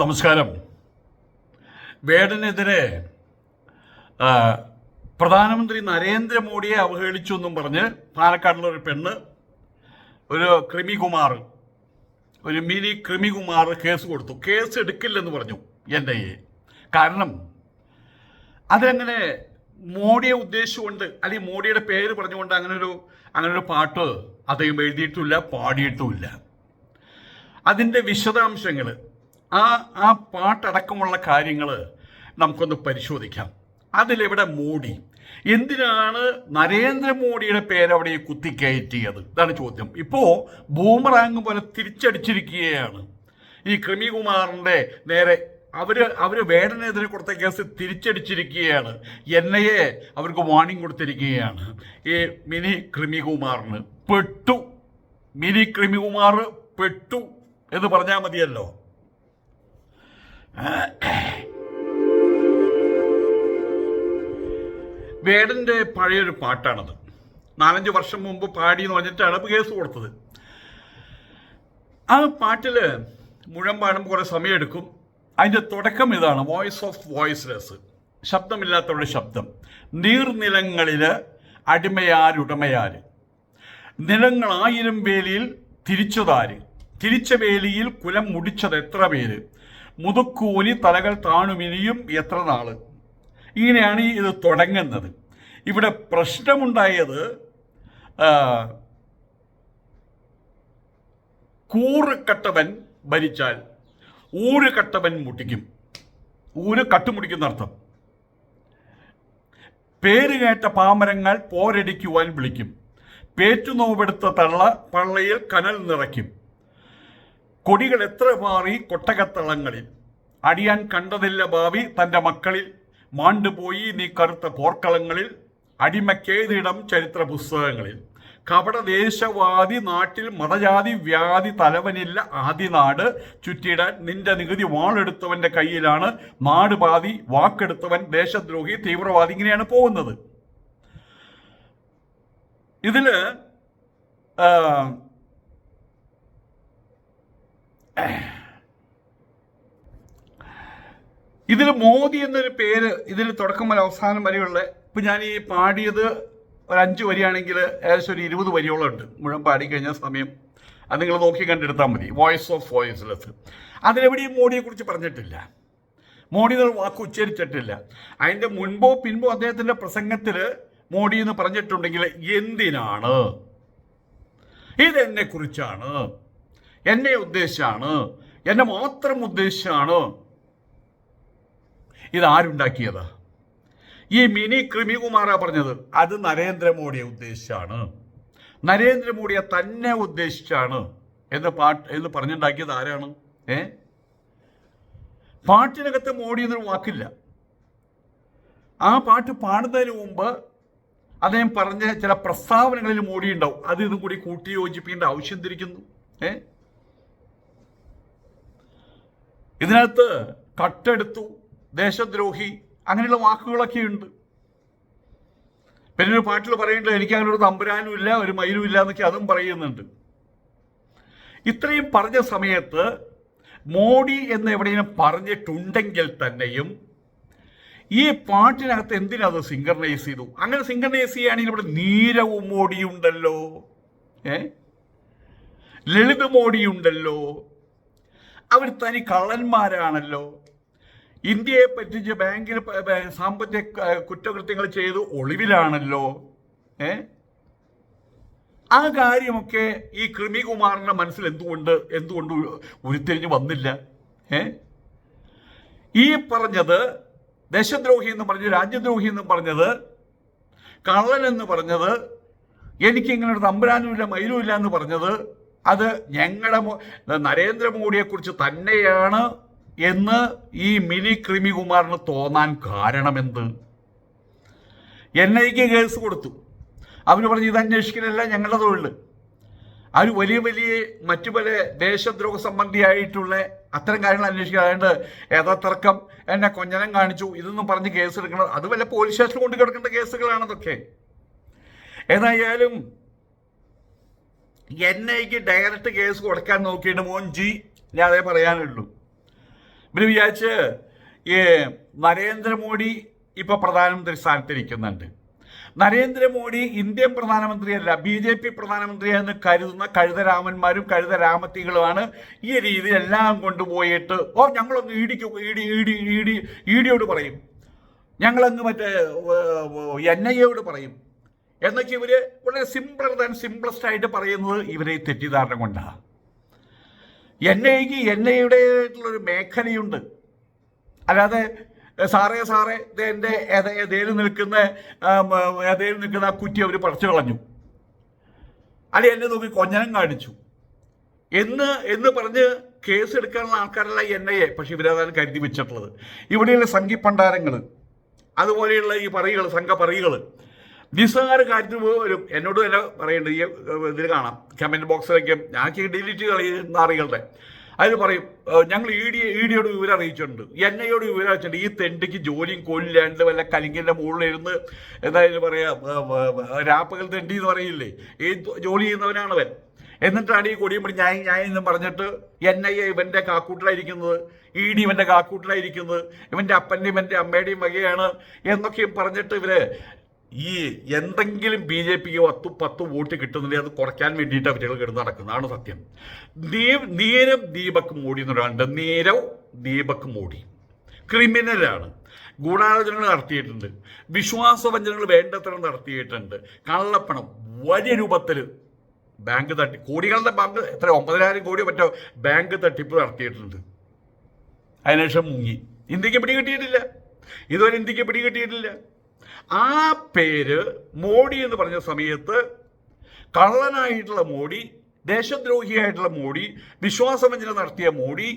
നമസ്കാരം. വേടനെതിരെ പ്രധാനമന്ത്രി നരേന്ദ്രമോദിയെ അവഹേളിച്ചു എന്നും പറഞ്ഞ് പാലക്കാടുള്ള ഒരു പെണ്ണ് ഒരു ക്രിമികുമാർ ഒരു മിനി ക്രിമികുമാർ കേസ് കൊടുത്തു. കേസ് എടുക്കില്ലെന്ന് പറഞ്ഞു എൻ ഐ എ. കാരണം അതെങ്ങനെ മോഡിയെ ഉദ്ദേശിച്ചുകൊണ്ട് അല്ലെങ്കിൽ മോഡിയുടെ പേര് പറഞ്ഞുകൊണ്ട് അങ്ങനെ ഒരു അങ്ങനെ ഒരു പാട്ട് അദ്ദേഹം എഴുതിയിട്ടുമില്ല പാടിയിട്ടുമില്ല. അതിന്റെ വിശദാംശങ്ങൾ ആ ആ പാട്ടടക്കമുള്ള കാര്യങ്ങൾ നമുക്കൊന്ന് പരിശോധിക്കാം. അതിലെവിടെ മോഡി? എന്തിനാണ് നരേന്ദ്രമോദിയുടെ പേരവിടെ കുത്തിക്കയറ്റിയത് ഇതാണ് ചോദ്യം. ഇപ്പോൾ ബൂമറാങ് പോലെ തിരിച്ചടിച്ചിരിക്കുകയാണ്. ഈ ക്രിമികുമാറിന്റെ നേരെ അവർ അവർ വേടനെതിരെ കൊടുത്ത കേസ് തിരിച്ചടിച്ചിരിക്കുകയാണ്. എൻ ഐ എ അവർക്ക് വാണിംഗ് കൊടുത്തിരിക്കുകയാണ്. ഈ മിനി ക്രിമികുമാറിന് പെട്ടു. മിനി ക്രിമികുമാർ പെട്ടു എന്ന് പറഞ്ഞാൽ മതിയല്ലോ. വേടന്റെ പഴയൊരു പാട്ടാണത്. നാലഞ്ച് വർഷം മുമ്പ് പാടി എന്ന് പറഞ്ഞിട്ടാണ് കേസ് കൊടുത്തത്. ആ പാട്ടിൽ മുഴം പാടുമ്പോൾ കുറെ സമയമെടുക്കും അതിന്റെ തുടക്കം ഇതാണ് വോയിസ് ഓഫ് വോയിസ്ലെസ് ശബ്ദമില്ലാത്തവരുടെ ശബ്ദം. നീർനിലങ്ങളിൽ അടിമയാരുടമയാര് നിലങ്ങളായിരം വേലിയിൽ തിരിച്ചതാര്? തിരിച്ച വേലിയിൽ കുലം മുടിച്ചത് എത്ര പേര്? മുതുക്കൂലി തലകൾ താണുമിനിയും എത്ര നാൾ ഇങ്ങനെയാണ് ഇത് തുടങ്ങുന്നത്. ഇവിടെ പ്രശ്നമുണ്ടായത് കൂറ് കട്ടവൻ ഭരിച്ചാൽ ഊര് കട്ടവൻ മുട്ടിക്കും. ഊര് കട്ടുമുടിക്കുന്ന അർത്ഥം. പേര് കേട്ട പാമരങ്ങൾ പോരടിക്കുവാൻ വിളിക്കും. പേറ്റുനോവെടുത്ത തള്ള പള്ളയിൽ കനൽ നിറയ്ക്കും. കൊടികൾ എത്ര മാറി കൊട്ടകത്തളങ്ങളിൽ. അടിയാൻ കണ്ടതില്ല ഭാവി തന്റെ മക്കളിൽ. മാണ്ടുപോയി നീ കറുത്ത പോർക്കളങ്ങളിൽ. അടിമക്കേതിടം ചരിത്ര പുസ്തകങ്ങളിൽ. കപടദേശവാദി നാട്ടിൽ മതജാതി വ്യാധി തലവനില്ല ആദിനാട് ചുറ്റിയിടാൻ നിന്റെ നികുതി വാളെടുത്തവന്റെ കയ്യിലാണ്. നാട് പാതി വാക്കെടുത്തവൻ ദേശദ്രോഹി തീവ്രവാദി ഇങ്ങനെയാണ് പോകുന്നത്. ഇതിൽ ഇതിൽ മോദി എന്നൊരു പേര് ഇതിൽ തുടക്കം മുതൽ അവസാനം വരെയുള്ള ഇപ്പൊ ഞാൻ ഈ പാടിയത് ഒരു അഞ്ച് വരിയാണെങ്കിൽ ഏകദേശം ഒരു ഇരുപത് വരിയോളം ഉണ്ട്. മുഴുവൻ പാടിക്കഴിഞ്ഞ സമയം അത് നിങ്ങൾ നോക്കി കണ്ടെടുത്താൽ മതി. വോയിസ് ഓഫ് വോയിസ്ലെസ് അതിലെവിടെയും മോഡിയെ കുറിച്ച് പറഞ്ഞിട്ടില്ല. മോഡി എന്നൊരു വാക്ക് ഉച്ചരിച്ചിട്ടില്ല. അതിന്റെ മുൻപോ പിൻപോ അദ്ദേഹത്തിന്റെ പ്രസംഗത്തിൽ മോഡി എന്ന് പറഞ്ഞിട്ടുണ്ടെങ്കിൽ എന്തിനാണ്? ഇതെന്നെ കുറിച്ചാണ് എന്നെ ഉദ്ദേശമാണ് എന്നെ മാത്രം ഉദ്ദേശമാണ് ഇതാരുണ്ടാക്കിയത് ഈ മിനി ക്രിമികുമാറാ പറഞ്ഞത്. അത് നരേന്ദ്രമോദിയെ ഉദ്ദേശിച്ചാണ്. നരേന്ദ്രമോദിയെ തന്നെ ഉദ്ദേശിച്ചാണ്. എന്ന് പാട്ട് എന്ന് പറഞ്ഞുണ്ടാക്കിയത് ആരാണ്? ഏ? പാട്ടിനകത്ത് മോഡി എന്നൊരു വാക്കില്ല. ആ പാട്ട് പാടുന്നതിന് മുമ്പ് അദ്ദേഹം പറഞ്ഞ ചില പ്രസ്താവനകളിൽ മോഡി ഉണ്ടാവും. അത് ഇതും കൂടി കൂട്ടിയോജിപ്പിക്കേണ്ട ആവശ്യം തിരിക്കുന്നു ഏ? ഇതിനകത്ത് കട്ടെടുത്തു ദേശദ്രോഹി അങ്ങനെയുള്ള വാക്കുകളൊക്കെ ഉണ്ട് പിന്നെ ഒരു പാട്ടിൽ പറയുന്നുണ്ട് എനിക്ക് അങ്ങനെ ഒരു തമ്പുരാനും ഇല്ല ഒരു മയിലും ഇല്ല എന്നൊക്കെ അതും പറയുന്നുണ്ട്. ഇത്രയും പറഞ്ഞ സമയത്ത് മോഡി എന്ന് എവിടെയെങ്കിലും പറഞ്ഞിട്ടുണ്ടെങ്കിൽ തന്നെയും ഈ പാട്ടിനകത്ത് എന്തിനാ അത് സിംഗർണൈസ് ചെയ്തു? അങ്ങനെ സിംഗർണൈസ് ചെയ്യുകയാണെങ്കിൽ ഇവിടെ നീരവും മോഡിയുണ്ടല്ലോ ഏ? ലളിത് മോഡിയുണ്ടല്ലോ അവർ തനി കള്ളന്മാരാണല്ലോ. ഇന്ത്യയെ പറ്റിച്ച് ബാങ്കിൽ സാമ്പത്തിക കുറ്റകൃത്യങ്ങൾ ചെയ്ത് ഒളിവിലാണല്ലോ. ഏ? ആ കാര്യമൊക്കെ ഈ കൃമികുമാറിന്റെ മനസ്സിൽ എന്തുകൊണ്ട് എന്തുകൊണ്ട് ഉരുത്തിരിഞ്ഞ് വന്നില്ല? ഏ? ഈ പറഞ്ഞത് ദേശദ്രോഹി എന്ന് പറഞ്ഞത് രാജ്യദ്രോഹി എന്ന് പറഞ്ഞത് കള്ളൻ എന്ന് പറഞ്ഞത് എനിക്കിങ്ങനെ ഒരു തമ്പുരാനുമില്ല മയിലുമില്ല എന്ന് പറഞ്ഞത് അത് ഞങ്ങളുടെ നരേന്ദ്രമോദിയെക്കുറിച്ച് നരേന്ദ്രമോദിയെ കുറിച്ച് തന്നെയാണ് എന്ന് ഈ മിനി ക്രിമികുമാറിന് തോന്നാൻ കാരണമെന്ത്? എൻ ഐക്ക് കേസ് കൊടുത്തു. അവന് പറഞ്ഞു ഇത് അന്വേഷിക്കലല്ല ഞങ്ങളുടെ തൊഴിൽ അവർ വലിയ വലിയ മറ്റു പല ദേശദ്രോഹ സംബന്ധിയായിട്ടുള്ള അത്തരം കാര്യങ്ങൾ അന്വേഷിക്കുക. അതുകൊണ്ട് ഏതാ എന്നെ കൊഞ്ഞനം കാണിച്ചു. ഇതൊന്നും പറഞ്ഞ് കേസ് എടുക്കണം അത് വല്ല പോലീസ് സ്റ്റേഷനിൽ കൊണ്ടു കിടക്കേണ്ട കേസുകളാണതൊക്കെ ഏതായാലും എൻ ഐക്ക് ഡയറക്റ്റ് കേസ് കൊടുക്കാൻ നോക്കിയിട്ട് മോൻ ജി ഞാൻ അതേ പറയാനുള്ളൂ. പിന്നെ വിചാരിച്ച് ഈ നരേന്ദ്രമോദി ഇപ്പൊ പ്രധാനമന്ത്രി സ്ഥാനത്തിരിക്കുന്നുണ്ട്. നരേന്ദ്രമോദി ഇന്ത്യൻ പ്രധാനമന്ത്രിയല്ല ബി ജെ പി പ്രധാനമന്ത്രിയെന്ന് കരുതുന്ന കഴുതരാമന്മാരും കഴുതരാമത്തികളുമാണ് ഈ രീതിയിൽ എല്ലാം കൊണ്ടുപോയിട്ട് ഓ ഞങ്ങളൊന്ന് ഇടിക്ക് ഇടി ഇടി ഇടി ഇടിയോട് പറയും. ഞങ്ങളങ്ങ് മറ്റേ എൻ ഐ എയോട് പറയും. എന്നൊക്കെ ഇവർ വളരെ സിമ്പിൾ ദാൻ സിംപ്ലസ്റ്റ് ആയിട്ട് പറയുന്നത് ഇവരെ തെറ്റിദ്ധാരണ കൊണ്ടാണ് എൻ ഐക്ക് എൻ ഐയുടേതായിട്ടുള്ളൊരു മേഖലയുണ്ട്. അല്ലാതെ സാറേ സാറേ എന്റെ ഏതേലും നിൽക്കുന്ന ഏതേലും നിൽക്കുന്ന ആ കുറ്റി അവർ പറിച്ചു കളഞ്ഞു. അല്ലെ എന്നെ നോക്കി കൊഞ്ഞനം കാണിച്ചു. എന്ന് എന്ന് പറഞ്ഞ് കേസ് എടുക്കാനുള്ള ആൾക്കാരല്ല എൻ ഐ എ പക്ഷെ ഇവരതാണ് കരുതി വെച്ചിട്ടുള്ളത്. ഇവിടെയുള്ള സംഘിപ്പണ്ടാരങ്ങൾ അതുപോലെയുള്ള ഈ പറികൾ സംഘപറികൾ നിസ്സാര കാര്യത്തിന് പോലും എന്നോട് തന്നെ പറയേണ്ടത് ഈ ഇതിൽ കാണാം. കമന്റ് ബോക്സിലേക്ക് ഞാൻ ഡിലീറ്റ് കളയുന്ന അറികളുടെ അതിൽ പറയും ഞങ്ങൾ ഇ ഡി ഇ ഡിയോട് വിവരം അറിയിച്ചിട്ടുണ്ട്. എൻ ഐയോട് വിവരം അറിയിച്ചിട്ടുണ്ട്. ഈ തെണ്ടിക്ക് ജോലിയും കൊല്ലാണ്ട് വല്ല കലിങ്കിന്റെ മുകളിലിരുന്ന് എന്തായാലും പറയാ രാപ്പകൽ തെണ്ടി എന്ന് പറയില്ലേ? ഈ ജോലി ചെയ്യുന്നവനാണവൻ എന്നിട്ടാണ് ഈ കൊടിയും പിടി ഞാൻ ഞാൻ എന്ന് പറഞ്ഞിട്ട് എൻ ഐ എ ഇവന്റെ കാക്കൂട്ടിലായിരിക്കുന്നത് ഇ ഡി ഇവന്റെ കാക്കൂട്ടിലായിരിക്കുന്നത് ഇവന്റെ അപ്പന്റെയും ഇവന്റെ അമ്മയുടെയും വകയാണ് എന്നൊക്കെയും പറഞ്ഞിട്ട് ഇവർ ഈ എന്തെങ്കിലും ബി ജെ പിക്ക് പത്ത് പത്ത് വോട്ട് കിട്ടുന്നില്ലേ അത് കുറയ്ക്കാൻ വേണ്ടിയിട്ട് അവരുകൾ കിടന്ന് നടക്കുന്നതാണ് സത്യം. നീ- നീരവ് ദീപക് മോഡി എന്ന് പറയാനുണ്ട് നീരവ് ദീപക് മോഡി. ക്രിമിനലാണ്. ഗൂഢാലോചനകൾ നടത്തിയിട്ടുണ്ട്. വിശ്വാസവഞ്ചനകൾ വേണ്ടത്ര നടത്തിയിട്ടുണ്ട്. കള്ളപ്പണം വലിയ രൂപത്തിൽ ബാങ്ക് തട്ടി കോടികളുടെ ബാങ്ക് എത്ര ഒമ്പതിനായിരം കോടി മറ്റോ ബാങ്ക് തട്ടിപ്പ് നടത്തിയിട്ടുണ്ട്. അതിനുശേഷം മുങ്ങി. ഇന്ത്യയ്ക്ക് പിടികിട്ടിയിട്ടില്ല. ഇതുവരെ ഇന്ത്യയ്ക്ക് പിടികിട്ടിയിട്ടില്ല. ആ പേര് മോഡി എന്ന് പറഞ്ഞ സമയത്ത് കള്ളനായിട്ടുള്ള മോഡി ദേശദ്രോഹിയായിട്ടുള്ള മോഡി വിശ്വാസവഞ്ചന നടത്തിയ മോഡി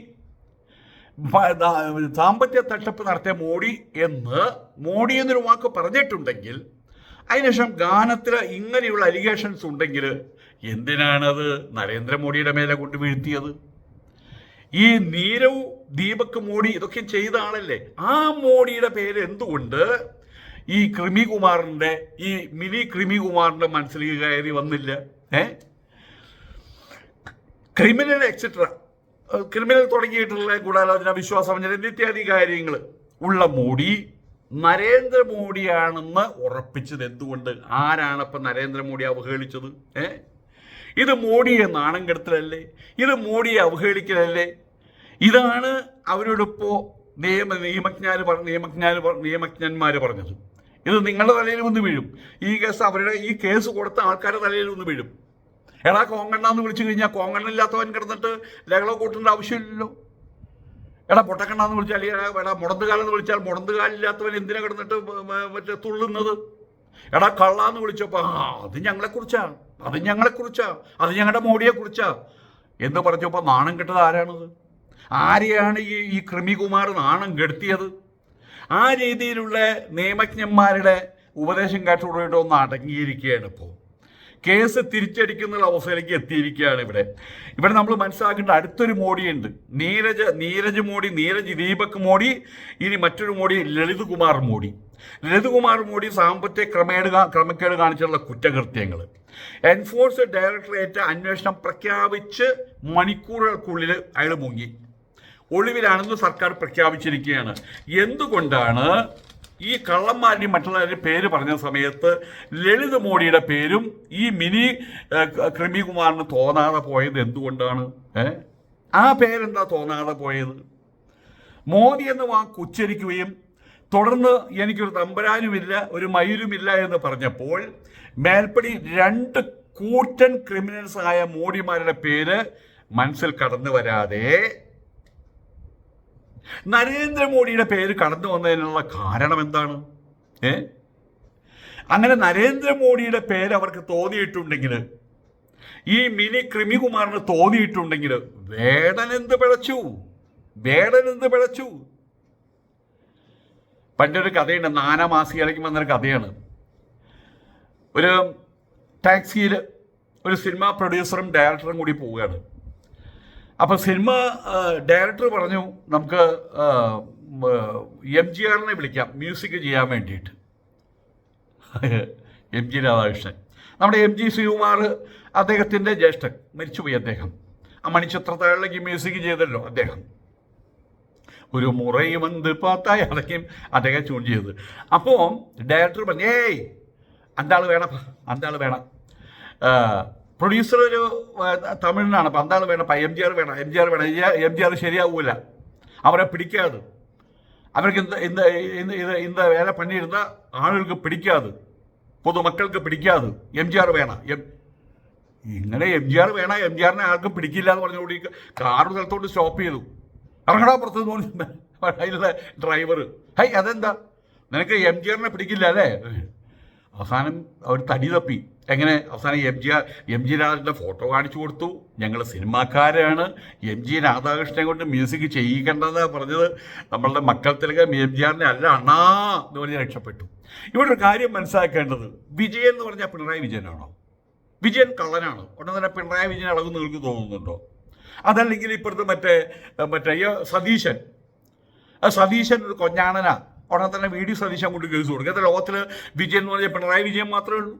സാമ്പത്തിക തട്ടിപ്പ് നടത്തിയ മോഡി എന്ന് മോഡി എന്നൊരു വാക്ക് പറഞ്ഞിട്ടുണ്ടെങ്കിൽ അതിനുശേഷം ഗാനത്തിൽ ഇങ്ങനെയുള്ള അലിഗേഷൻസ് ഉണ്ടെങ്കിൽ എന്തിനാണത് നരേന്ദ്രമോദിയുടെ മേലെ കൊണ്ട് വീഴ്ത്തിയത്? ഈ നീരവ് ദീപക് മോഡി ഇതൊക്കെ ചെയ്ത ആളല്ലേ? ആ മോഡിയുടെ പേര് എന്തുകൊണ്ട് ഈ കൃമികുമാറിന്റെ ഈ മിനി കൃമികുമാറിന്റെ മനസ്സിലേക്ക് കയറി വന്നില്ല. ഏ? ക്രിമിനൽ എക്സെട്ര ക്രിമിനൽ തുടങ്ങിയിട്ടുള്ള ഗൂഢാലോചന വിശ്വാസവഞ്ചന ഇത്യാദി കാര്യങ്ങൾ ഉള്ള മോഡി നരേന്ദ്രമോദിയാണെന്ന് ഉറപ്പിച്ചത് എന്തുകൊണ്ട്? ആരാണ് ഇപ്പം നരേന്ദ്രമോദി അവഹേളിച്ചത്? ഏ? ഇത് മോഡിയെ നാണം കെടുത്തലല്ലേ ഇത് മോഡിയെ അവഹേളിക്കലല്ലേ? ഇതാണ് അവരോടിപ്പോ നിയമ നിയമജ്ഞാന് പറ നിയമജ്ഞാന് നിയമജ്ഞന്മാര് പറഞ്ഞത്. ഇത് നിങ്ങളുടെ തലയിൽ വന്ന് വീഴും. ഈ കേസ് അവരുടെ ഈ കേസ് കൊടുത്ത ആൾക്കാരുടെ തലയിൽ വന്ന് വീഴും. എടാ കോങ്കണ്ണാന്ന് വിളിച്ചു കഴിഞ്ഞാൽ കോങ്കണ്ണില്ലാത്തവൻ കിടന്നിട്ട് ലഹള കൂട്ടേണ്ട ആവശ്യമില്ലല്ലോ. എടാ പൊട്ടക്കണ്ണാന്ന് വിളിച്ചാൽ അല്ലെങ്കിൽ എടാ മുടന്തുകാലെന്ന് വിളിച്ചാൽ മുടന്തുകാലില്ലാത്തവൻ എന്തിനാ കിടന്നിട്ട് മറ്റേ തുള്ളുന്നത്? എടാ കള്ളാന്ന് വിളിച്ചപ്പോ ആ അത് ഞങ്ങളെ കുറിച്ചാ അത് ഞങ്ങളെ കുറിച്ചാ അത് ഞങ്ങളുടെ മോഡിയെ കുറിച്ചാ എന്ന് പറഞ്ഞപ്പോൾ നാണം കെട്ടത് ആരാണത്? ആരെയാണ് ഈ ഈ കൃമികുമാർ നാണം കെടുത്തിയത്? ആ രീതിയിലുള്ള നിയമജ്ഞന്മാരുടെ ഉപദേശം കേട്ടുകൊണ്ടിട്ട് ഒന്ന് അടങ്ങിയിരിക്കുകയാണ് ഇപ്പോൾ കേസ് തിരിച്ചടിക്കുന്ന അവസ്ഥയിലേക്ക് എത്തിയിരിക്കുകയാണ് ഇവിടെ. ഇവിടെ നമ്മൾ മനസ്സിലാക്കേണ്ട അടുത്തൊരു മോഡിയുണ്ട് നീരജ് നീരജ് മോഡി നീരജ് ദീപക് മോഡി ഇനി മറ്റൊരു മോഡി ലളിത് കുമാർ മോഡി ലളിത് കുമാർ മോഡി സാമ്പത്തിക ക്രമേട് ക്രമക്കേട് കാണിച്ചുള്ള കുറ്റകൃത്യങ്ങൾ എൻഫോഴ്സ് ഡയറക്ടറേറ്റ് അന്വേഷണം പ്രഖ്യാപിച്ച് മണിക്കൂറുകൾക്കുള്ളിൽ അയാൾ മുങ്ങി. ഒളിവിലാണെന്ന് സർക്കാർ പ്രഖ്യാപിച്ചിരിക്കുകയാണ്. എന്തുകൊണ്ടാണ് ഈ കള്ളന്മാരുടെയും മറ്റുള്ളവരുടെ പേര് പറഞ്ഞ സമയത്ത് ലളിത് മോഡിയുടെ പേരും ഈ മിനി ക്രിമികുമാറിന് തോന്നാതെ പോയത് എന്തുകൊണ്ടാണ്? ഏ? ആ പേരെന്താ തോന്നാതെ പോയത്? മോദി എന്ന് വാക്ക് ഉച്ചരിക്കുകയും തുടർന്ന് എനിക്കൊരു തമ്പരാനുമില്ല ഒരു മയിലുമില്ല എന്ന് പറഞ്ഞപ്പോൾ മേൽപ്പടി രണ്ട് കൂറ്റൻ ക്രിമിനൽസ് ആയ മോഡിമാരുടെ പേര് മനസ്സിൽ കടന്നു വരാതെ നരേന്ദ്രമോദിയുടെ പേര് കടന്നു വന്നതിനുള്ള കാരണം എന്താണ്? ഏ? അങ്ങനെ നരേന്ദ്രമോദിയുടെ പേര് അവർക്ക് തോന്നിയിട്ടുണ്ടെങ്കിൽ ഈ മിനി ക്രിമികുമാറിന് തോന്നിയിട്ടുണ്ടെങ്കിൽ വേടൻ എന്ത് പിഴച്ചു? വേടൻ എന്ത് പിഴച്ചു? പണ്ടൊരു കഥയുണ്ട് നാനാമാസികയിലേക്ക് വന്നൊരു കഥയാണ്. ഒരു ടാക്സിയിൽ ഒരു സിനിമാ പ്രൊഡ്യൂസറും ഡയറക്ടറും കൂടി പോവുകയാണ്. അപ്പോൾ സിനിമ ഡയറക്ടർ പറഞ്ഞു നമുക്ക് എം ജി ആറിനെ വിളിക്കാം മ്യൂസിക് ചെയ്യാൻ വേണ്ടിയിട്ട്. M G Radhakrishnan. നമ്മുടെ എം ജി ശ്രീകുമാർ അദ്ദേഹത്തിന്റെ ജ്യേഷ്ഠൻ മരിച്ചുപോയി അദ്ദേഹം. ആ മണിച്ചിത്രത്താഴിലേക്ക് മ്യൂസിക് ചെയ്തല്ലോ അദ്ദേഹം. ഒരു മുറയും എന്ത് പാത്തായി അതൊക്കെയും അദ്ദേഹം ചൂൺ ചെയ്തത് അപ്പോൾ ഡയറക്ടർ പറഞ്ഞു ഏയ് അന്താൾ വേണം അന്താൾ വേണം. പ്രൊഡ്യൂസർ ഒരു തമിഴിനാണ്. അപ്പം എന്താണ് വേണം എം ജി ആർ വേണം. എം ജി ആർ വേണം. എം ജി ആർ ശരിയാവൂല. അവരെ പിടിക്കാതെ. അവർക്ക് ഇന്ന് ഇന്ന് ഇന്ന് ഇത് ഇന്ന് വേല പണിയിരുന്ന ആളുകൾക്ക് പിടിക്കാതെ. പൊതുമക്കൾക്ക് പിടിക്കാതെ. എം ജി ആർ വേണം. എം ഇങ്ങനെ എം ജി ആർ വേണം. എം ജി ആറിനെ ആർക്കും പിടിക്കില്ല എന്ന് പറഞ്ഞുകൊണ്ട് കാറ് സ്ഥലത്തോട്ട് സ്റ്റോപ്പ് ചെയ്തു. ഇറങ്ങടാ പുറത്ത് തോന്നി അതിലുള്ള ഡ്രൈവർ ഹൈ അതെന്താ? നിനക്ക് എം ജി ആറിനെ പിടിക്കില്ല അല്ലേ? അവസാനം അവർ തടി തപ്പി. എങ്ങനെ? അവസാനം എം ജി എം ജി രാധാകൃഷ്ണന്റെ ഫോട്ടോ കാണിച്ചു കൊടുത്തു. ഞങ്ങൾ സിനിമാക്കാരാണ്. എം ജി രാധാകൃഷ്ണനെ കൊണ്ട് മ്യൂസിക് ചെയ്യിക്കേണ്ടത് പറഞ്ഞത് നമ്മളുടെ മക്കൾ തിലകം എം ജി ആറിനെ അല്ല അണ്ണാ എന്ന് പറഞ്ഞ് രക്ഷപ്പെട്ടു. ഇവിടെ ഒരു കാര്യം മനസ്സിലാക്കേണ്ടത്. വിജയൻ എന്ന് പറഞ്ഞാൽ പിണറായി വിജയനാണോ? വിജയൻ കള്ളനാണ്? ഉടനെ തന്നെ പിണറായി വിജയൻ അളവ് നിങ്ങൾക്ക് തോന്നുന്നുണ്ടോ? അതല്ലെങ്കിൽ ഇപ്പുറത്ത് മറ്റേ മറ്റേ സതീശൻ. സതീശൻ ഒരു കൊഞ്ഞാണനാ. ഉടനെ തന്നെ വീഡിയോ ഡി അങ്ങോട്ട് കേസ് കൊടുക്കുക എന്താ ലോകത്തിൽ വിജയൻ എന്ന് പറഞ്ഞാൽ പിണറായി വിജയൻ മാത്രമേ ഉള്ളൂ.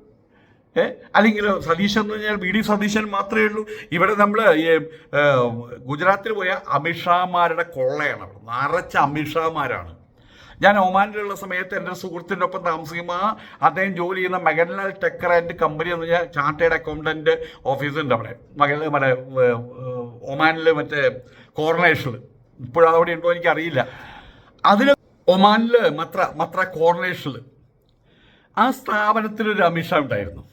ഏ? അല്ലെങ്കിൽ സതീശൻ എന്ന് പറഞ്ഞാൽ വി ഡി സതീശൻ മാത്രമേ ഉള്ളൂ. ഇവിടെ നമ്മൾ ഗുജറാത്തിൽ പോയ അമിത്ഷാമാരുടെ കൊള്ളയാണ് അവിടെ. നിറച്ച അമിത്ഷാമാരാണ്. ഞാൻ ഒമാനിലുള്ള സമയത്ത് എന്റെ സുഹൃത്തിന്റെ ഒപ്പം താമസിക്കുമ്പോൾ അദ്ദേഹം ജോലി ചെയ്യുന്ന മെഗൻലാൽ ടെക്കർ ആൻഡ് കമ്പനി എന്ന് പറഞ്ഞാൽ ചാർട്ടേഡ് അക്കൗണ്ടന്റ് ഓഫീസുണ്ട് അവിടെ. മകൻ മറ്റേ ഒമാനിലെ മറ്റേ കോർണേഷനിൽ ഇപ്പോഴും അതവിടെ ഉണ്ടോ എനിക്കറിയില്ല. അതിന് ഒമാനിൽ മത്ര മത്ര കോർണേഷനിൽ ആ സ്ഥാപനത്തിലൊരു അമിഷ ഉണ്ടായിരുന്നു.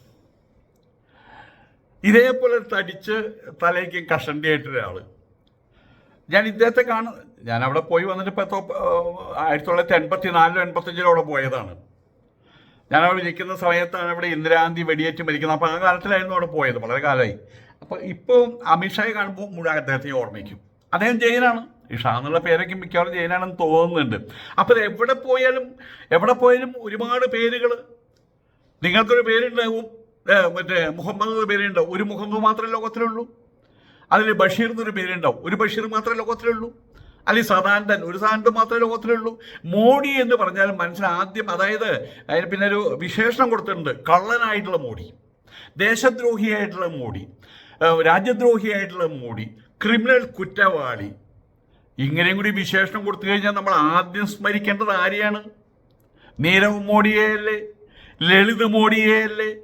ഇതേപോലെ തടിച്ച് തലയ്ക്ക് കഷണ്ടിയായിട്ട് ഒരാൾ ഞാൻ ഇദ്ദേഹത്തെ കാണും ഞാൻ അവിടെ പോയി വന്നിട്ട് എത്തോ ആയിരത്തി തൊള്ളായിരത്തി എൺപത്തി നാലിലോ എൺപത്തഞ്ചിലോ അവിടെ പോയതാണ്. ഞാൻ അവിടെ ഇരിക്കുന്ന സമയത്താണ് ഇവിടെ ഇന്ദിരാഗാന്ധി വെടിയേറ്റ് മരിക്കുന്നത്. അപ്പോൾ ആ കാലത്തിലായിരുന്നു അവിടെ പോയത് വളരെ കാലമായി. അപ്പോൾ ഇപ്പോൾ അമിത്ഷായെ കാണുമ്പോൾ മുഴുവൻ അദ്ദേഹത്തെ ഓർമ്മിക്കും. അദ്ദേഹം ജയിനാണ് ഈ ഷാ എന്നുള്ള പേരൊക്കെ മിക്കവാറും ജയിനാണെന്ന് തോന്നുന്നുണ്ട്. അപ്പോൾ എവിടെ പോയാലും എവിടെ പോയാലും ഒരുപാട് പേരുകൾ നിങ്ങൾക്കൊരു പേരുണ്ടാവും മറ്റേ മുഹമ്മദ് എന്ന പേരുണ്ടാവും. ഒരു മുഹമ്മദ് മാത്രമേ ലോകത്തിലുള്ളൂ. അതിൽ ബഷീർ എന്നൊരു പേരുണ്ടാവും. ഒരു ബഷീർ മാത്രമേ ലോകത്തിലുള്ളൂ. അല്ലെങ്കിൽ സദാനന്ദൻ ഒരു സദാനന്ദൻ മാത്രമേ ലോകത്തിലുള്ളൂ. മോഡി എന്ന് പറഞ്ഞാൽ മനസ്സിൽ ആദ്യം അതായത് അതിന് പിന്നെ ഒരു വിശേഷണം കൊടുത്തിട്ടുണ്ട്. കള്ളനായിട്ടുള്ള മോഡി ദേശദ്രോഹിയായിട്ടുള്ള മോഡി രാജ്യദ്രോഹിയായിട്ടുള്ള മോഡി ക്രിമിനൽ കുറ്റവാളി ഇങ്ങനെയും കൂടി വിശേഷണം കൊടുത്തു കഴിഞ്ഞാൽ നമ്മൾ ആദ്യം സ്മരിക്കേണ്ടത് ആരെയാണ്? നീരവ് മോഡിയെയല്ലേ ലളിത് മോഡിയെയല്ലേ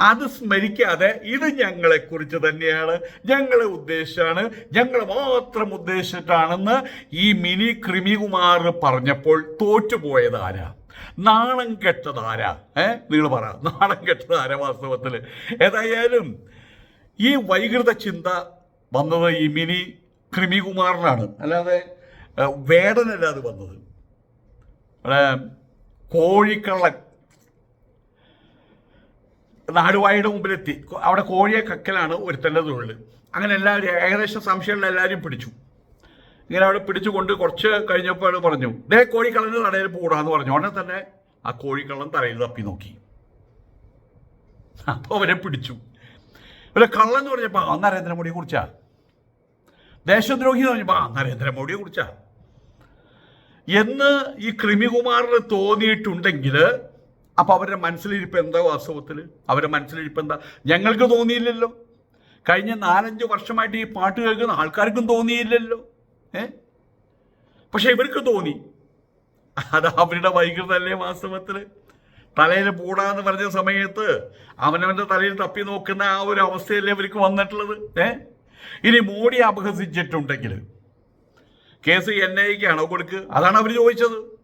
അത് സ്മരിക്കാതെ ഇത് ഞങ്ങളെ കുറിച്ച് തന്നെയാണ്. ഞങ്ങളെ ഉദ്ദേശിച്ചാണ് ഞങ്ങൾ മാത്രം ഉദ്ദേശിച്ചിട്ടാണെന്ന് ഈ മിനി ക്രിമികുമാർ പറഞ്ഞപ്പോൾ തോറ്റുപോയത് ആരാ? നാണം കെട്ടത് ആരാ? ഏ? നിങ്ങൾ പറ. നാണം കെട്ടത് ആരാ വാസ്തവത്തിൽ? ഏതായാലും ഈ വൈകൃത ചിന്ത വന്നത് ഈ മിനി കൃമികുമാറിനാണ് അല്ലാതെ വേടനല്ല അത് വന്നത്. ഇവിടെ കോഴിക്കള്ളൻ നാടുവായുടെ മുമ്പിലെത്തി. അവിടെ കോഴിയെ കക്കലാണ് ഒരുത്തന്റെ തൊഴിൽ. അങ്ങനെ എല്ലാവരും ഏകദേശം സംശയമുള്ള എല്ലാവരും പിടിച്ചു. ഇങ്ങനെ അവിടെ പിടിച്ചുകൊണ്ട് കുറച്ച് കഴിഞ്ഞപ്പോൾ അയാൾ പറഞ്ഞു ദേ കോഴിക്കള്ളന് തടയിൽ പോടാന്ന് പറഞ്ഞു. ഉടനെ തന്നെ ആ കോഴിക്കള്ളൻ തറയിൽ തപ്പി നോക്കി. അപ്പോൾ അവരെ പിടിച്ചു. ഇവരെ കള്ളൻ എന്ന് പറഞ്ഞപ്പോൾ നരേന്ദ്രമോദിയെ കുറിച്ചാ? ദേശദ്രോഹി എന്ന് പറഞ്ഞപ്പോൾ ആ നരേന്ദ്രമോദിയെ കുറിച്ച. എന്ന് ഈ കൃമികുമാറിന് തോന്നിയിട്ടുണ്ടെങ്കിൽ അപ്പോൾ അവരുടെ മനസ്സിലിരിപ്പ് എന്താ വാസ്തവത്തിൽ അവരുടെ മനസ്സിലിരിപ്പ് എന്താ? ഞങ്ങൾക്ക് തോന്നിയില്ലല്ലോ. കഴിഞ്ഞ നാലഞ്ച് വർഷമായിട്ട് ഈ പാട്ട് കേൾക്കുന്ന ആൾക്കാർക്കും തോന്നിയില്ലല്ലോ. ഏ? പക്ഷെ ഇവർക്ക് തോന്നി. അത് അവരുടെ വൈകൃതല്ലേ വാസ്തവത്തിൽ തലയിൽ പൂടാന്ന് പറഞ്ഞ സമയത്ത് അവനവന്റെ തലയിൽ തപ്പി നോക്കുന്ന ആ ഒരു അവസ്ഥയല്ലേ ഇവർക്ക് വന്നിട്ടുള്ളത്. ഏ? ഇനി മോഡി അപഹസിച്ചിട്ടുണ്ടെങ്കിൽ കേസ് എൻ ഐക്കാണോ കൊടുക്കുക അതാണ് അവർ ചോദിച്ചത്.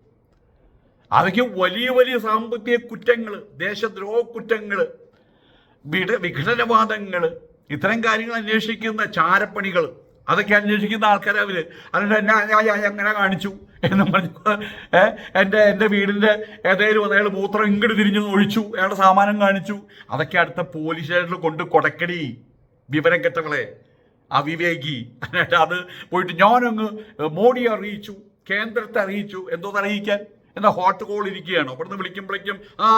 അതൊക്കെ വലിയ വലിയ സാമ്പത്തിക കുറ്റങ്ങൾ ദേശദ്രോഹ കുറ്റങ്ങൾ വിട വിഘടനവാദങ്ങൾ ഇത്തരം കാര്യങ്ങൾ അന്വേഷിക്കുന്ന ചാരപ്പണികൾ അതൊക്കെ അന്വേഷിക്കുന്ന ആൾക്കാരെ അവർ. അതുകൊണ്ട് എന്നെ ഞാൻ- എങ്ങനെ കാണിച്ചു എന്ന് പറഞ്ഞു എന്റെ എന്റെ വീടിന്റെ ഏതെങ്കിലും അയാൾ മൂത്രം ഇങ്ങോട്ട് തിരിഞ്ഞു ഒഴിച്ചു അയാളുടെ സാമാനം കാണിച്ചു. അതൊക്കെ അടുത്ത പോലീസ് സ്റ്റേഷനിൽ കൊണ്ട് കൊടക്കടി വിവരം കെട്ടവളെ. അവിവേകി. എന്നിട്ട് അത് പോയിട്ട് ഞാനങ്ങ് മോഡി അറിയിച്ചു കേന്ദ്രത്തെ അറിയിച്ചു. എന്തോ അറിയിക്കാൻ. എന്താ ഹോട്ട് കോൾ ഇരിക്കുകയാണോ. അവിടുന്ന് വിളിക്കുമ്പോഴേക്കും ആ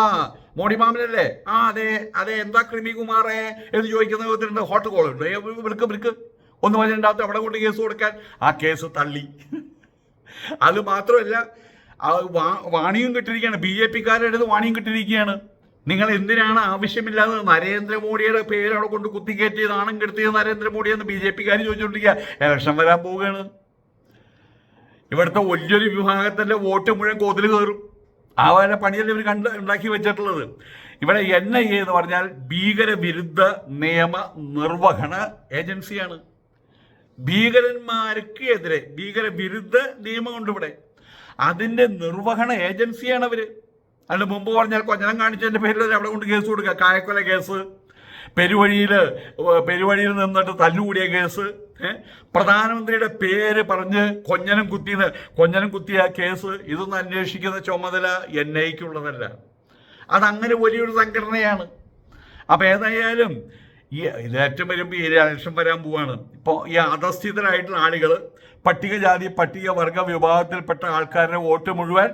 മോഡി മാമനല്ലേ? ആ അതെ അതെ എന്താ കൃമികുമാറേ എന്ന് ചോദിക്കുന്ന വിധത്തിലുണ്ട്. ഹോട്ട് കോൾ ഉണ്ട്. വിളിക്ക് വിളിക്ക്. ഒന്ന് പറഞ്ഞിട്ട് അവിടെ കൊണ്ട് കേസ് കൊടുക്കാൻ. ആ കേസ് തള്ളി. അത് മാത്രമല്ല വാണിയും കിട്ടിയിരിക്കുകയാണ്. ബി ജെ പിക്കാരുടെ വാണിയും കിട്ടിയിരിക്കുകയാണ്. നിങ്ങൾ എന്തിനാണ് ആവശ്യമില്ലാതെ നരേന്ദ്രമോദിയുടെ പേര് അവിടെ കൊണ്ട് കുത്തിക്കയറ്റി നാണം നരേന്ദ്രമോദി എന്ന് ബി ജെ പിക്കാർ ചോദിച്ചുകൊണ്ടിരിക്കുക. ഇലക്ഷൻ വരാൻ പോവുകയാണ്. ഇവിടുത്തെ വലിയൊരു വിഭാഗത്തിന്റെ വോട്ട് മുഴുവൻ കോതിൽ കയറും. ആ വരെ പണിയല്ലേ ഇവർ കണ്ട് ഉണ്ടാക്കി വെച്ചിട്ടുള്ളത്? ഇവിടെ എൻ ഐ എ എന്ന് പറഞ്ഞാൽ ഭീകരവിരുദ്ധ നിയമ നിർവഹണ ഏജൻസിയാണ്. ഭീകരന്മാർക്ക് എതിരെ ഭീകരവിരുദ്ധ നിയമമുണ്ട് ഇവിടെ. അതിന്റെ നിർവഹണ ഏജൻസിയാണ് അവർ. അതിന് മുമ്പ് പറഞ്ഞാൽ കൊഞ്ഞനം കാണിച്ചതിന്റെ പേരിൽ അവിടെ കൊണ്ട് കേസ് കൊടുക്കുക? കായക്കൊല കേസ്. പെരുവഴിയിൽ പെരുവഴിയിൽ നിന്നിട്ട് തല്ലുകൂടിയ കേസ്. പ്രധാനമന്ത്രിയുടെ പേര് പറഞ്ഞ് കൊഞ്ഞനം കുത്തിന്ന് കൊഞ്ഞനം കുത്തിയ കേസ് ഇതൊന്നും അന്വേഷിക്കുന്ന ചുമതല എൻ ഐക്കുള്ളതല്ല. അതങ്ങനെ വലിയൊരു സംഘടനയാണ്. അപ്പം ഏതായാലും ഈ ഇതേറ്റം വരുമ്പോൾ ഈ ഇലക്ഷൻ വരാൻ പോവാണ്. ഇപ്പോൾ ഈ അധസ്ഥിതരായിട്ടുള്ള ആളുകൾ പട്ടികജാതി പട്ടികവർഗ വിഭാഗത്തിൽപ്പെട്ട ആൾക്കാരുടെ വോട്ട് മുഴുവൻ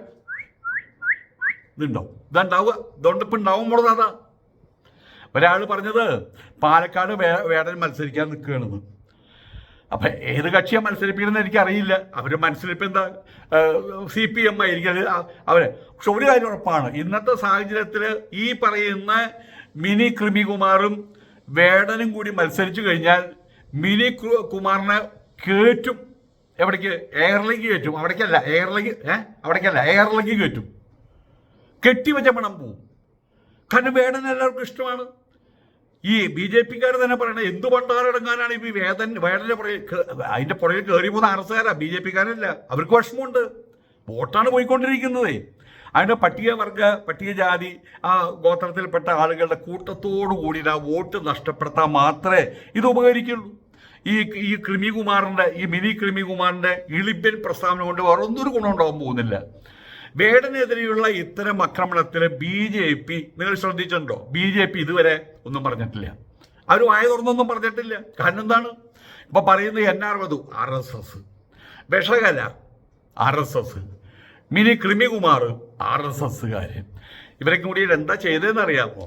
ഇതുണ്ടാവും. ഇതുണ്ടാവുക. ഇതുകൊണ്ട് ഇപ്പം ഉണ്ടാവുമ്പോൾ അതാ ഒരാൾ പറഞ്ഞത് പാലക്കാട് വേ വേടൻ മത്സരിക്കാൻ നിൽക്കുകയാണെന്ന് അപ്പം ഏത് കക്ഷിയാണ് മത്സരിപ്പിക്കണമെന്ന് എനിക്കറിയില്ല. അവർ മത്സരിപ്പ് എന്താ സി പി എം ആയിരിക്കും അവർ പക്ഷെ ഒരു കാര്യം ഉറപ്പാണ്. ഇന്നത്തെ സാഹചര്യത്തിൽ ഈ പറയുന്ന മിനി കൃമികുമാറും വേടനും കൂടി മത്സരിച്ചു കഴിഞ്ഞാൽ മിനി കുമാറിനെ കേറ്റും. എവിടേക്ക്? എയർലിങ്ക് കയറ്റും അവിടേക്കല്ല. എയർലിങ്ക് ഏഹ് അവിടേക്കല്ല. എയർലിങ്ക് കയറ്റും കെട്ടിവെച്ച പണം പോവും. കാരണം വേടൻ എല്ലാവർക്കും ഇഷ്ടമാണ്. ഈ ബി ജെ പിക്കാർ തന്നെ പറയണത് എന്ത് പണ്ടാറടങ്ങാനാണ് ഈ വേദൻ വേടന്റെ പുറകെ അതിന്റെ പുറകെ കയറി പോകുന്ന അറസുകാരാ ബി ജെ പിക്കാരല്ല. അവർക്ക് വിഷമമുണ്ട്. വോട്ടാണ് പോയിക്കൊണ്ടിരിക്കുന്നത്. അതിന്റെ പട്ടികവർഗ പട്ടികജാതി ആ ഗോത്രത്തിൽപ്പെട്ട ആളുകളുടെ കൂട്ടത്തോടു കൂടി ആ വോട്ട് നഷ്ടപ്പെടുത്താൻ മാത്രമേ ഇത് ഉപകരിക്കുള്ളൂ. ഈ ഈ കൃമികുമാറിന്റെ ഈ മിനി കൃമികുമാറിന്റെ ഇളിപ്പൻ പ്രസ്താവന കൊണ്ട് വേറെ ഒന്നൊരു ഗുണം ഉണ്ടാവാൻ പോകുന്നില്ല. വേടനെതിരെയുള്ള ഇത്തരം ആക്രമണത്തിൽ ബി ജെ പി നിങ്ങൾ ശ്രദ്ധിച്ചിട്ടുണ്ടോ? ബി ജെ പി ഇതുവരെ ഒന്നും പറഞ്ഞിട്ടില്ല. അവർ വായ തുറന്നൊന്നും പറഞ്ഞിട്ടില്ല. കാരണം എന്താണ്? ഇപ്പൊ പറയുന്നത് എൻ ആർ വധു R S S. വിഷകല R S S. Mini Krimikumar R S എസ്സുകാർ ഇവരൊക്കെ കൂടി എന്താ ചെയ്തതെന്ന് അറിയാമോ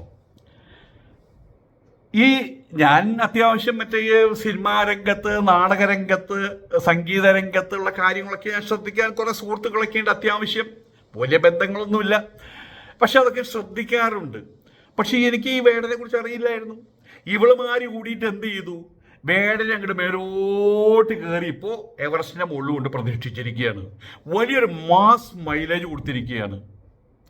ഈ ഞാൻ അത്യാവശ്യം മറ്റേ സിനിമാ രംഗത്ത് നാടകരംഗത്ത് സംഗീത രംഗത്തുള്ള കാര്യങ്ങളൊക്കെ ഞാൻ ശ്രദ്ധിക്കാൻ കുറെ സുഹൃത്തുക്കളൊക്കെ ഉണ്ട് അത്യാവശ്യം. വലിയ ബന്ധങ്ങളൊന്നുമില്ല. പക്ഷെ അതൊക്കെ ശ്രദ്ധിക്കാറുണ്ട്. പക്ഷെ എനിക്ക് ഈ വേടനെ കുറിച്ച് അറിയില്ലായിരുന്നു. ഇവൾ മാറി കൂടിയിട്ട് എന്ത് ചെയ്തു? വേടനെ അങ്ങോട്ട് മേലോട്ട് കയറി ഇപ്പോൾ എവറസ്റ്റിന്റെ മുകളിൽ കൊണ്ട് പ്രതീക്ഷിച്ചിരിക്കുകയാണ് വലിയൊരു മാസ് മൈലേജ് കൊടുത്തിരിക്കുകയാണ്.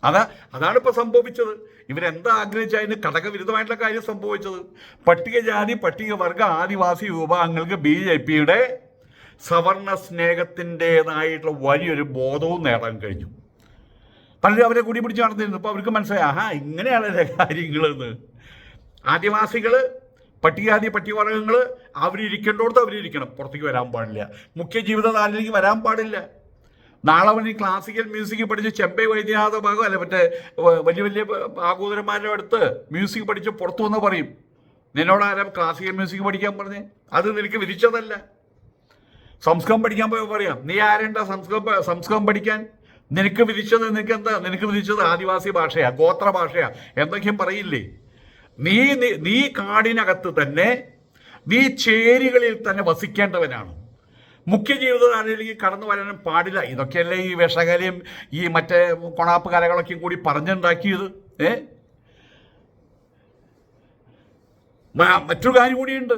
അതാ അതാണ് ഇപ്പൊ സംഭവിച്ചത്. ഇവരെന്താ ആഗ്രഹിച്ച അതിന് ഘടകവിരുദ്ധമായിട്ടുള്ള കാര്യം സംഭവിച്ചത്? പട്ടികജാതി പട്ടികവർഗ ആദിവാസി വിഭാഗങ്ങൾക്ക് ബി ജെ പിയുടെ സവർണ സ്നേഹത്തിന്റെതായിട്ടുള്ള വലിയൊരു ബോധവും നേടാൻ കഴിഞ്ഞു. പലരും അവരെ കൂടി പിടിച്ച് നടന്നിരുന്നു. അപ്പോൾ അവർക്ക് മനസ്സിലായി ആഹാ ഇങ്ങനെയാണല്ലേ കാര്യങ്ങളെന്ന്. ആദിവാസികൾ പട്ടികാതി പട്ടികവർഗങ്ങൾ അവരിയ്ക്കേണ്ടോടത്ത് അവരിയ്ക്കണം പുറത്തേക്ക് വരാൻ പാടില്ല. മുഖ്യ ജീവിതധാരയിലേക്ക് വരാൻ പാടില്ല. നാളെ അവന് ക്ലാസിക്കൽ മ്യൂസിക് പഠിച്ച് ചെമ്പൈ വൈദ്യനാഥ ഭാഗം അല്ല മറ്റേ വലിയ വലിയ ആഗോദരന്മാരുടെ അടുത്ത് മ്യൂസിക് പഠിച്ച് പുറത്തു വന്ന് പറയും. നിന്നോട് ആരാ ക്ലാസിക്കൽ മ്യൂസിക് പഠിക്കാൻ പറഞ്ഞേ? അത് നിനക്ക് വിധിച്ചതല്ല. സംസ്കൃതം പഠിക്കാൻ പോയി പറയാം നീ ആരേണ്ട സംസ്കൃതം സംസ്കൃതം പഠിക്കാൻ? നിനക്ക് വിധിച്ചത് നിനക്ക് എന്താ നിനക്ക് വിധിച്ചത് ആദിവാസി ഭാഷയാ ഗോത്ര ഭാഷയാ. എന്തൊക്കെയും പറയില്ലേ? നീ നീ കാടിനകത്ത് തന്നെ നീ ചേരികളിൽ തന്നെ വസിക്കേണ്ടവനാണ്. മുഖ്യ ജീവിതധാരയിലേക്ക് കടന്നു വരാനും പാടില്ല. ഇതൊക്കെയല്ലേ ഈ വിഷകലയും ഈ മറ്റേ കൊണാപ്പ് കലകളൊക്കെയും കൂടി പറഞ്ഞുണ്ടാക്കിയത് ഏ? മറ്റൊരു കാര്യം കൂടിയുണ്ട്.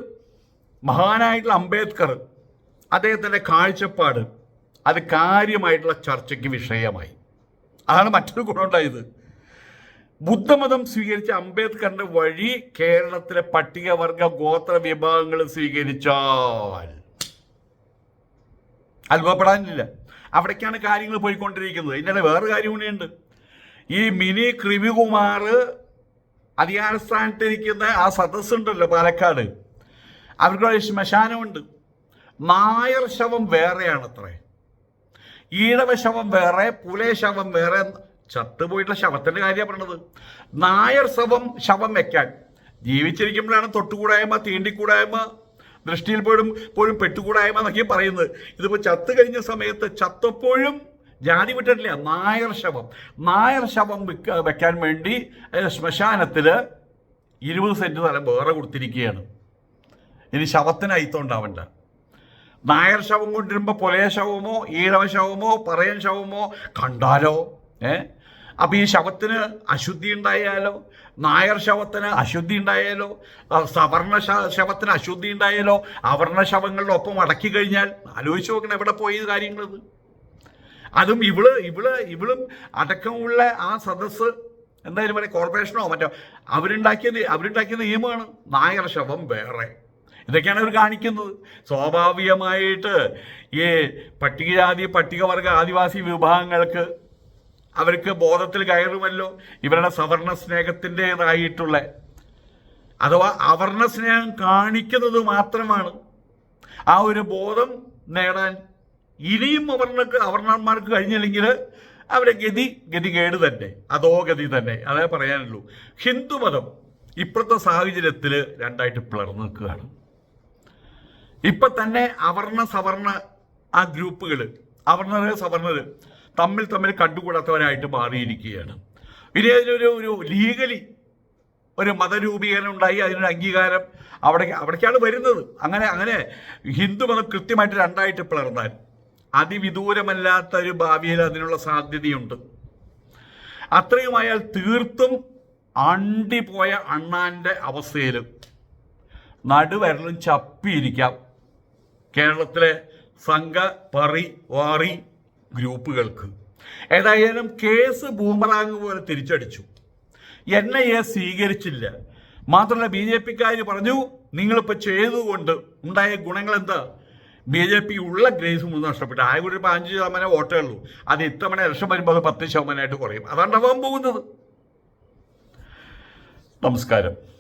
മഹാനായിട്ടുള്ള അംബേദ്കർ അദ്ദേഹത്തിന്റെ കാഴ്ചപ്പാട് അത് കാര്യമായിട്ടുള്ള ചർച്ചയ്ക്ക് വിഷയമായി. അതാണ് മറ്റൊരു ഗുണമുണ്ടായത്. ബുദ്ധമതം സ്വീകരിച്ച അംബേദ്കറിന്റെ വഴി കേരളത്തിലെ പട്ടികവർഗ ഗോത്ര വിഭാഗങ്ങൾ സ്വീകരിച്ചാൽ. അത്ഭുതപ്പെടാനില്ല. അവിടേക്കാണ് കാര്യങ്ങൾ പോയിക്കൊണ്ടിരിക്കുന്നത്. ഇതിന്റെ വേറെ കാര്യം കൂടിയുണ്ട്. ഈ മിനി കൃമികുമാർ അധികാരസ്ഥാനത്തിരിക്കുന്ന ആ സദസ്സുണ്ടല്ലോ പാലക്കാട്. അവർക്ക് ശ്മശാനമുണ്ട്. നായർ ശവം വേറെയാണത്രേ. ഈഴവ ശവം വേറെ പുലേ ശവം വേറെ. ചത്തുപോയിട്ടുള്ള ശവത്തിന്റെ കാര്യമാണ് പറഞ്ഞത്. നായർ ശവം ശവം വെക്കാൻ. ജീവിച്ചിരിക്കുമ്പോഴാണ് തൊട്ടുകൂടായ്മ തീണ്ടിക്കൂടായ്മ ദൃഷ്ടിയിൽ പോലും പോലും പെട്ടുകൂടായ്മ എന്നൊക്കെ പറയുന്നത്. ഇതിപ്പോൾ ചത്തു കഴിഞ്ഞ സമയത്ത് ചത്തപ്പോഴും ജാതി വിട്ടിട്ടില്ല. നായർ ശവം. നായർ ശവം വെക്കാൻ വേണ്ടി ശ്മശാനത്തിൽ ഇരുപത് സെന്റ് സ്ഥലം വേറെ കൊടുത്തിരിക്കുകയാണ്. ഇനി ശവത്തിന് അയിത്തം നായർ ശവം കൊണ്ടിരുമ്പോൾ പൊലയ ശവമോ ഈഴവ ശവമോ പറയൻ ശവമോ കണ്ടാലോ? ഏ? അപ്പം ഈ ശവത്തിന് അശുദ്ധി ഉണ്ടായാലോ? നായർ ശവത്തിന് അശുദ്ധി ഉണ്ടായാലോ? സവർണ ശവത്തിന് അശുദ്ധി ഉണ്ടായാലോ? അവർണ ശവങ്ങളുടെ ഒപ്പം അടക്കി കഴിഞ്ഞാൽ ആലോചിച്ച് നോക്കണം എവിടെ പോയി കാര്യങ്ങളത്. അതും ഇവൾ ഇവൾ ഇവളും അടക്കമുള്ള ആ സദസ്സ് എന്തായാലും പറയാം കോർപ്പറേഷനോ മറ്റോ അവരുണ്ടാക്കിയ അവരുണ്ടാക്കിയ നിയമമാണ് നായർ ശവം വേറെ. ഇതൊക്കെയാണ് അവർ കാണിക്കുന്നത്. സ്വാഭാവികമായിട്ട് ഈ പട്ടികജാതി പട്ടികവർഗ ആദിവാസി വിഭാഗങ്ങൾക്ക് അവർക്ക് ബോധത്തിൽ കയറുമല്ലോ. ഇവരുടെ സവർണ സ്നേഹത്തിന്റെതായിട്ടുള്ള അഥവാ അവർണ സ്നേഹം കാണിക്കുന്നത് മാത്രമാണ്. ആ ഒരു ബോധം നേടാൻ ഇനിയും അവർണക്ക് അവർണന്മാർക്ക് കഴിഞ്ഞില്ലെങ്കിൽ അവരെ ഗതി ഗതികേട് തന്നെ. അതോ ഗതി തന്നെ. അതേ പറയാനുള്ളൂ. ഹിന്ദുമതം ഇപ്പോഴത്തെ സാഹചര്യത്തിൽ രണ്ടായിട്ട് പിളർന്നു നിൽക്കുകയാണ്. ഇപ്പൊ തന്നെ അവർണ സവർണ ആ ഗ്രൂപ്പുകൾ അവർണര് സവർണര് തമ്മിൽ തമ്മിൽ കണ്ടുകൂടാത്തവരായിട്ട് മാറിയിരിക്കുകയാണ്. ഇനി അതിനൊരു ഒരു ലീഗലി ഒരു മതരൂപീകരണം ഉണ്ടായി അതിനൊരു അംഗീകാരം അവിടെ അവിടേക്കാണ് വരുന്നത്. അങ്ങനെ അങ്ങനെ ഹിന്ദു മതം കൃത്യമായിട്ട് രണ്ടായിട്ട് പിളർന്നാൽ അതിവിദൂരമല്ലാത്ത ഒരു ഭാവിയിൽ അതിനുള്ള സാധ്യതയുണ്ട്. അത്രയുമായാൽ തീർത്തും അണ്ടി പോയ അണ്ണാന്റെ അവസ്ഥയിൽ നടുവരലും ചപ്പിയിരിക്കാം. കേരളത്തിലെ സംഘ പറി വാറി ഗ്രൂപ്പുകൾക്ക് ഏതായാലും കേസ് ബൂമറാങ് പോലെ തിരിച്ചടിച്ചു. എൻ ഐ എ സ്വീകരിച്ചില്ല. മാത്രമല്ല ബി ജെ പിക്കാർ പറഞ്ഞു നിങ്ങളിപ്പോൾ ചെയ്തുകൊണ്ട് ഉണ്ടായ ഗുണങ്ങൾ എന്താ ബി ജെ പി ഉള്ള ഗ്രേസ് മുഴുവൻ നഷ്ടപ്പെട്ടു ആകെ ഇപ്പോൾ അഞ്ച് ശതമാനം വോട്ടേ അത് ഇത്തവണ ഇലക്ഷൻ വരുമ്പോൾ അത് പത്ത് ശതമാനമായിട്ട് കുറയും. അതാണ് പോകുന്നത്. നമസ്കാരം.